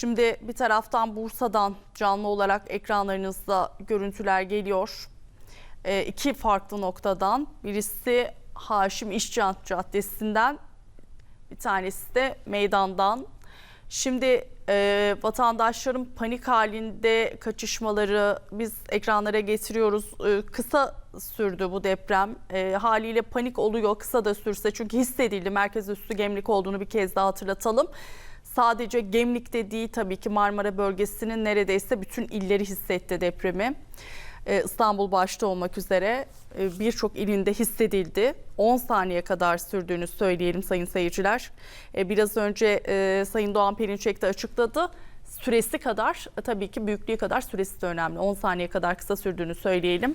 Şimdi bir taraftan Bursa'dan canlı olarak ekranlarınızda görüntüler geliyor. Ee, iki farklı noktadan. Birisi Haşim İşcan Caddesi'nden, bir tanesi de meydandan. Şimdi e, vatandaşların panik halinde kaçışmaları biz ekranlara getiriyoruz. E, kısa sürdü bu deprem. E, haliyle panik oluyor kısa da sürse çünkü hissedildi merkez üstü Gemlik olduğunu bir kez daha hatırlatalım. Sadece Gemlik'te değil tabii ki Marmara bölgesinin neredeyse bütün illeri hissetti depremi. Ee, İstanbul başta olmak üzere e, birçok ilinde hissedildi. 10 saniye kadar sürdüğünü söyleyelim sayın seyirciler. E, Biraz önce e, Sayın Doğan Perinçek de açıkladı. Süresi kadar tabii ki büyüklüğü kadar süresi de önemli. 10 saniye kadar kısa sürdüğünü söyleyelim.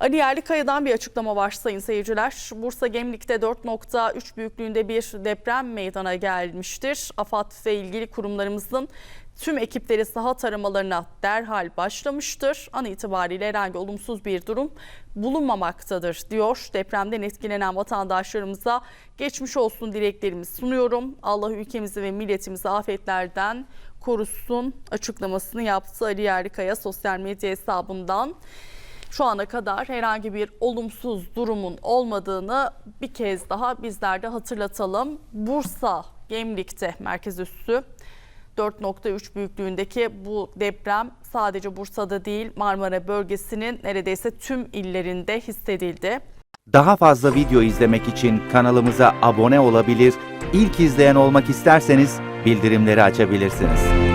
Ali Yerlikaya'dan bir açıklama var sayın seyirciler. Bursa Gemlik'te 4.3 büyüklüğünde bir deprem meydana gelmiştir. AFAD ve ilgili kurumlarımızın tüm ekipleri saha taramalarına derhal başlamıştır. An itibariyle herhangi olumsuz bir durum bulunmamaktadır diyor. Depremden etkilenen vatandaşlarımıza geçmiş olsun dileklerimi sunuyorum. Allah ülkemizi ve milletimizi afetlerden korusun açıklamasını yaptı Ali Yerlikaya sosyal medya hesabından şu ana kadar herhangi bir olumsuz durumun olmadığını bir kez daha bizler de hatırlatalım. Bursa Gemlik'te merkez üssü 4.3 büyüklüğündeki bu deprem sadece Bursa'da değil Marmara bölgesinin neredeyse tüm illerinde hissedildi. Daha fazla video izlemek için kanalımıza abone olabilir, ilk izleyen olmak isterseniz bildirimleri açabilirsiniz.